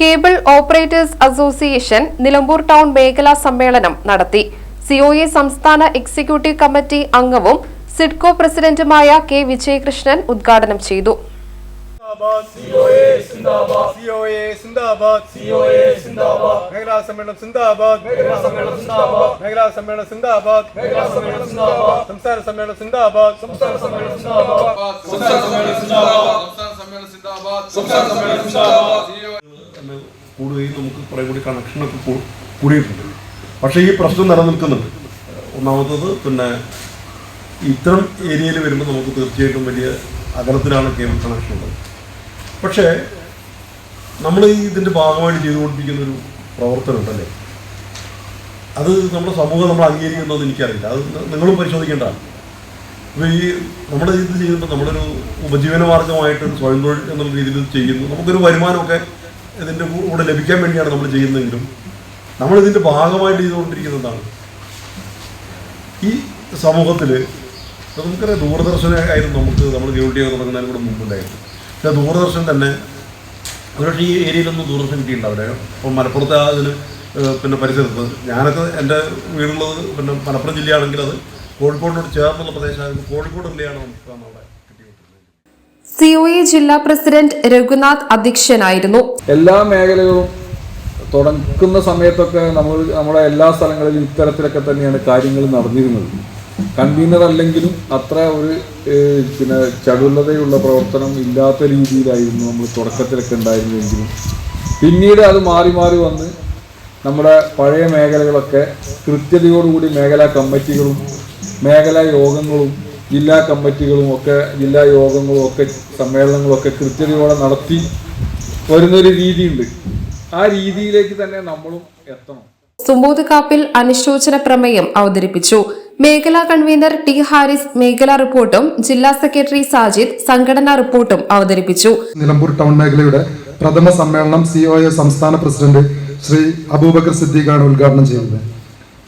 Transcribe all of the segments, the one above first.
Cable operators association Nilambur town മേഖലാ സമ്മേളനം നടത്തി. സിഒഎ സംസ്ഥാന എക്സിക്യൂട്ടീവ് കമ്മിറ്റി അംഗവും സിഡ്കോ പ്രസിഡന്റുമായ കെ വിജയകൃഷ്ണൻ ഉദ്ഘാടനം ചെയ്തു. സിന്ദാബാദ്. സിഒഎ സിന്ദാബാദ്. സിഒഎ സിന്ദാബാദ്. മേഖലാ സിന്ദാബാദ്. മേഖലാ സമ്മേളനം സിന്ദാബാദ്. മേഖലാ സമ്മേളനം സിന്ദാബാദ്. മേഖലാ സമ്മേളനം സിന്ദാബാദ്. സംസ്ഥാന സമ്മേളനം സിന്ദാബാദ്. സംസ്ഥാന സമ്മേളനം സിന്ദാബാദ്. സംസ്ഥാന സമ്മേളനം സിന്ദാബാദ്. സംസ്ഥാന സമ്മേളനം സിന്ദാബാദ് സംസ്ഥാന സമ്മേളനം സിന്ദാബാദ് എന്ന് കൂടുകയും നമുക്ക് കുറേ കൂടി കണക്ഷനൊക്കെ കൂടിയിട്ടുണ്ട്. പക്ഷേ ഈ പ്രശ്നം നിലനിൽക്കുന്നുണ്ട്. ഒന്നാമത്തത് പിന്നെ ഇത്തരം ഏരിയയിൽ വരുമ്പോൾ നമുക്ക് തീർച്ചയായിട്ടും വലിയ അകലത്തിലാണ് കേബിൾ കണക്ഷൻ ഉള്ളത്. പക്ഷേ നമ്മൾ ഈ ഇതിന്റെ ഭാഗമായിട്ട് ചെയ്തുകൊണ്ടിരിക്കുന്ന ഒരു പ്രവർത്തനം ഉണ്ടല്ലേ? അത് നമ്മുടെ സമൂഹം നമ്മൾ അംഗീകരിക്കുന്നതെന്ന് എനിക്കറിയില്ല. അത് നിങ്ങളും പരിശോധിക്കേണ്ടതാണ്. അപ്പോൾ ഈ നമ്മുടെ ഇത് ചെയ്യുമ്പോൾ നമ്മളൊരു ഉപജീവന മാർഗമായിട്ട് സ്വയം തൊഴിൽ എന്നുള്ള രീതിയിൽ ചെയ്യുന്നു. നമുക്കൊരു വരുമാനമൊക്കെ ഇതിന്റെ കൂടെ ലഭിക്കാൻ വേണ്ടിയാണ് നമ്മൾ ചെയ്യുന്നതെങ്കിലും നമ്മൾ ഇതിന്റെ ഭാഗമായിട്ട് ചെയ്തുകൊണ്ടിരിക്കുന്നതാണ്. ഈ സമൂഹത്തിൽ നമുക്കറിയാം ദൂരദർശന ആയിരുന്നു നമുക്ക് നമ്മൾ കേബിൾ ടി വി തുടങ്ങുന്നതിന് കൂടെ മുമ്പുണ്ടായിരുന്നു. പക്ഷേ ദൂരദർശൻ തന്നെ ഒരുപക്ഷെ ഈ ഏരിയയിലൊന്നും ദൂരദർശൻ കിട്ടിയിട്ടുണ്ടാവില്ല അപ്പം മലപ്പുറത്തെ അതിന് പിന്നെ പരിസരത്ത് ഞാനൊക്കെ എന്റെ വീടുള്ളത് പിന്നെ മലപ്പുറം ജില്ലയാണെങ്കിൽ അത് കോഴിക്കോടിനോട് ചേർന്നുള്ള പ്രദേശമായിരുന്നു കോഴിക്കോട് ജില്ലയാണ് നമുക്ക് അവിടെ ഒ എ ജില്ലാ പ്രസിഡന്റ് രഘുനാഥ് അധ്യക്ഷനായിരുന്നു. എല്ലാ മേഖലകളും തുടക്കുന്ന സമയത്തൊക്കെ നമ്മൾ നമ്മുടെ എല്ലാ സ്ഥലങ്ങളിലും ഇത്തരത്തിലൊക്കെ തന്നെയാണ് കാര്യങ്ങൾ നടന്നിരുന്നത്. കൺവീനർ അല്ലെങ്കിലും അത്ര ഒരു പിന്നെ ചടുലതയുള്ള പ്രവർത്തനം ഇല്ലാത്ത രീതിയിലായിരുന്നു നമ്മൾ തുടക്കത്തിലൊക്കെ ഉണ്ടായിരുന്നെങ്കിലും പിന്നീട് അത് മാറി മാറി വന്ന് നമ്മുടെ പഴയ മേഖലകളൊക്കെ കൃത്യതയോടുകൂടി മേഖലാ കമ്മിറ്റികളും മേഖലാ യോഗങ്ങളും ജില്ലാ കമ്മിറ്റികളും ഒക്കെ ജില്ലാ യോഗങ്ങളും ഒക്കെ സമ്മേളനങ്ങളും ഒക്കെ കൃത്യതയോടെ നടത്തി വരുന്നൊരു രീതിയുണ്ട്. ആ രീതിയിലേക്ക് തന്നെ നമ്മളും എത്തണം. സുമോദ് കാപ്പിൽ അനുശോചന പ്രമേയം അവതരിപ്പിച്ചു. മേഖലാ കൺവീനർ ടി ഹാരിസ് മേഖലാ റിപ്പോർട്ടും ജില്ലാ സെക്രട്ടറി സാജിദ് സംഘടനാ റിപ്പോർട്ടും അവതരിപ്പിച്ചു. നിലമ്പൂർ ടൗൺ മേഖലയുടെ പ്രഥമ സമ്മേളനം സി ഒ എ സംസ്ഥാന പ്രസിഡന്റ് ശ്രീ അബൂബക്കർ സിദ്ദീഖാണ് ഉദ്ഘാടനം ചെയ്തത്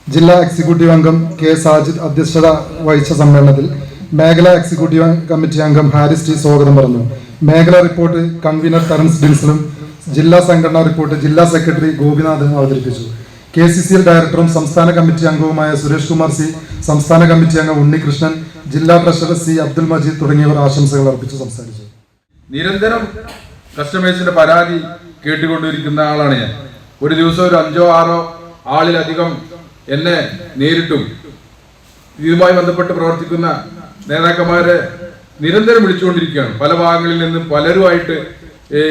ജില്ലാ എക്സിക്യൂട്ടീവ് അംഗം കെ സാജിദ് അധ്യക്ഷത വഹിച്ച സമ്മേളനത്തിൽ മേഖലാ എക്സിക്യൂട്ടീവ് കമ്മിറ്റി അംഗം ഹാരിസ് ടി സ്വാഗതം പറഞ്ഞു. മേഖല റിപ്പോർട്ട് കൺവീനർ ടെറൻസ് ഡിൻസലും ജില്ലാ സംഘടനാ റിപ്പോർട്ട് ജില്ലാ സെക്രട്ടറി ഗോപിനാഥ് അവതരിപ്പിച്ചു. കെ സി സി എൽ ഡയറക്ടറും സംസ്ഥാന കമ്മിറ്റി അംഗവുമായ സുരേഷ് കുമാർ സി സംസ്ഥാന കമ്മിറ്റി അംഗം ഉണ്ണികൃഷ്ണൻ ജില്ലാ ട്രഷറർ സി അബ്ദുൽ മജീദ് തുടങ്ങിയവർ ആശംസകൾ അർപ്പിച്ച് സംസാരിച്ചു. നിരന്തരം കസ്റ്റമേഴ്സിന്റെ പരാതി കേട്ടുകൊണ്ടിരിക്കുന്ന ആളാണ് ഞാൻ. ഒരു ദിവസം ഒരു അഞ്ചോ ആറോ ആളിലധികം എന്നെ നേരിട്ടും ഇതുമായി ബന്ധപ്പെട്ട് പ്രവർത്തിക്കുന്ന നേതാക്കന്മാരെ നിരന്തരം വിളിച്ചുകൊണ്ടിരിക്കുകയാണ്. പല ഭാഗങ്ങളിൽ നിന്നും പലരുമായിട്ട്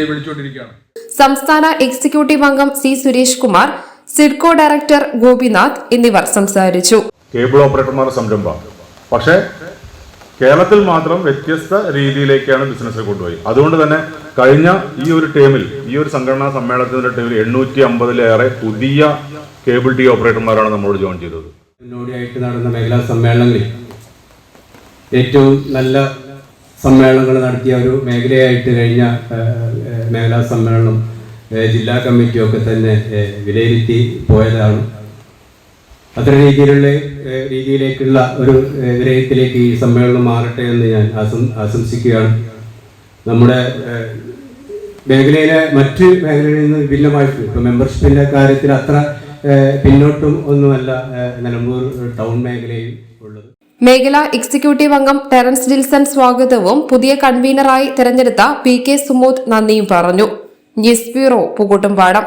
വിളിച്ചുകൊണ്ടിരിക്കുകയാണ്. സംസ്ഥാന എക്സിക്യൂട്ടീവ് അംഗം C Suresh Kumar SIDCO director Gopinath എന്നിവർ സംസാരിച്ചു. കേബിൾ ഓപ്പറേറ്റർമാരുടെ സംരംഭം. പക്ഷേ കേരളത്തിൽ മാത്രം വ്യത്യസ്ത രീതിയിലേക്കാണ് ബിസിനസ് കൊണ്ടുപോയി. അതുകൊണ്ട് തന്നെ കഴിഞ്ഞ ഈ ഒരു ടേമിൽ ഈ ഒരു സംഘടനാ സമ്മേളനത്തിന്റെ ടേമിൽ എണ്ണൂറ്റി അമ്പതിലേറെ പുതിയ കേബിൾ ടി ഓപ്പറേറ്റർമാരാണ് നമ്മളോട് ജോയിൻ ചെയ്തത്. മുന്നോടിയായിട്ട് നടന്ന മേഖലാ സമ്മേളനങ്ങളിൽ ഏറ്റവും നല്ല സമ്മേളനങ്ങൾ നടത്തിയ ഒരു മേഖലയായിട്ട് കഴിഞ്ഞ മേഖലാ സമ്മേളനം ജില്ലാ കമ്മിറ്റിയൊക്കെ തന്നെ വിലയിരുത്തി പോയതാണ്. അത്ര രീതിയിലുള്ള രീതിയിലേക്കുള്ള ഒരു വിലയത്തിലേക്ക് ഈ സമ്മേളനം മാറട്ടെ എന്ന് ഞാൻ ആശം- ആശംസിക്കുകയാണ്. നമ്മുടെ മേഖലയിലെ മറ്റ് മേഖലകളിൽ നിന്ന് വിഭിന്നമായിട്ട് ഇപ്പൊ മെമ്പർഷിപ്പിന്റെ കാര്യത്തിൽ അത്ര പിന്നോട്ടും ഒന്നുമല്ല നിലമ്പൂർ ടൗൺ മേഖലയിൽ മേഖലാ എക്സിക്യൂട്ടീവ് അംഗം ടെറൻസ് ഡിൽസൺ സ്വാഗതവും പുതിയ കൺവീനറായി തെരഞ്ഞെടുത്ത പി കെ സുമോദ് നന്ദിയും പറഞ്ഞു. News bureau Pookkottumpadam.